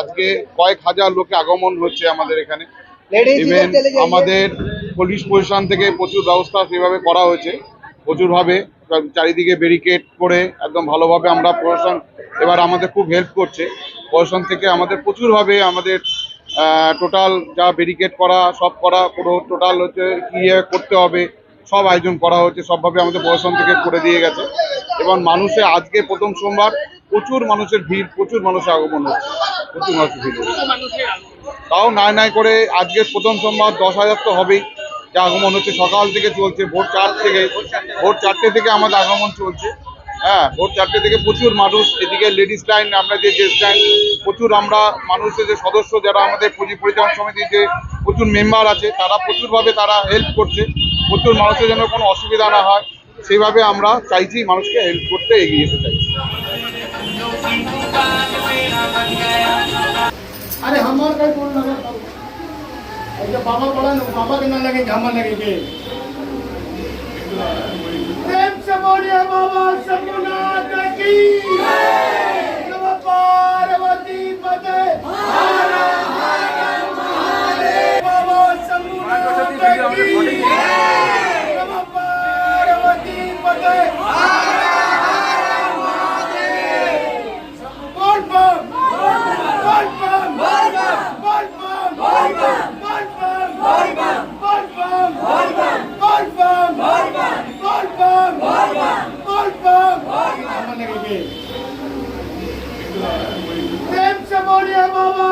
আজকে কয়েক হাজার লোকে আগমন হচ্ছে আমাদের এখানে। ইভেন আমাদের পুলিশ প্রশাসন থেকে প্রচুর ব্যবস্থা সেভাবে করা হয়েছে। প্রচুরভাবে চারিদিকে ব্যারিকেড করে একদম ভালোভাবে আমরা প্রশাসন এবার আমাদের খুব হেল্প করছে। প্রশাসন থেকে আমাদের প্রচুরভাবে আমাদের টোটাল যা ব্যারিকেড করা সব করা পুরো টোটাল হচ্ছে কি করতে হবে সব আয়োজন করা হচ্ছে সবভাবে আমাদের প্রশাসন থেকে করে দিয়ে গেছে। এবং মানুষে আজকে প্রথম সোমবার প্রচুর মানুষের ভিড় প্রচুর মানুষের আগমন হচ্ছে। তাও নাই নাই করে আজকে প্রথম সোমবার দশ হাজার তো হবেই। যা আগমন হচ্ছে, সকাল থেকে চলছে, ভোর চার থেকে, ভোর চারটে থেকে আমাদের আগমন চলছে। হ্যাঁ ভোর চারটে থেকে প্রচুর মানুষ, এদিকে লেডিস লাইন আমরা যে জেন্টস লাইন প্রচুর আমরা মানুষের যে সদস্য যারা আমাদের পুঁজি পরিচালন সমিতির যে প্রচুর মেম্বার আছে, তারা প্রচুরভাবে তারা হেল্প করছে। প্রচুর মানুষের যেন কোনো অসুবিধা না হয়, সেইভাবে আমরা চাইছি মানুষকে হেল্প করতে এগিয়ে যেতে। চাইছি আমার काही कोण नगर એટલે બાબા પડે ને બાબા કે ના લાગે ગામમાં લાગે કે પ્રેમ સે બોલીએ બાબા સપના કી નવ પાર્વતી પદે હર હર મહાદેવ બાબા સપના કી નવ પાર્વતી પદે प्रेम से बोलिए बाबा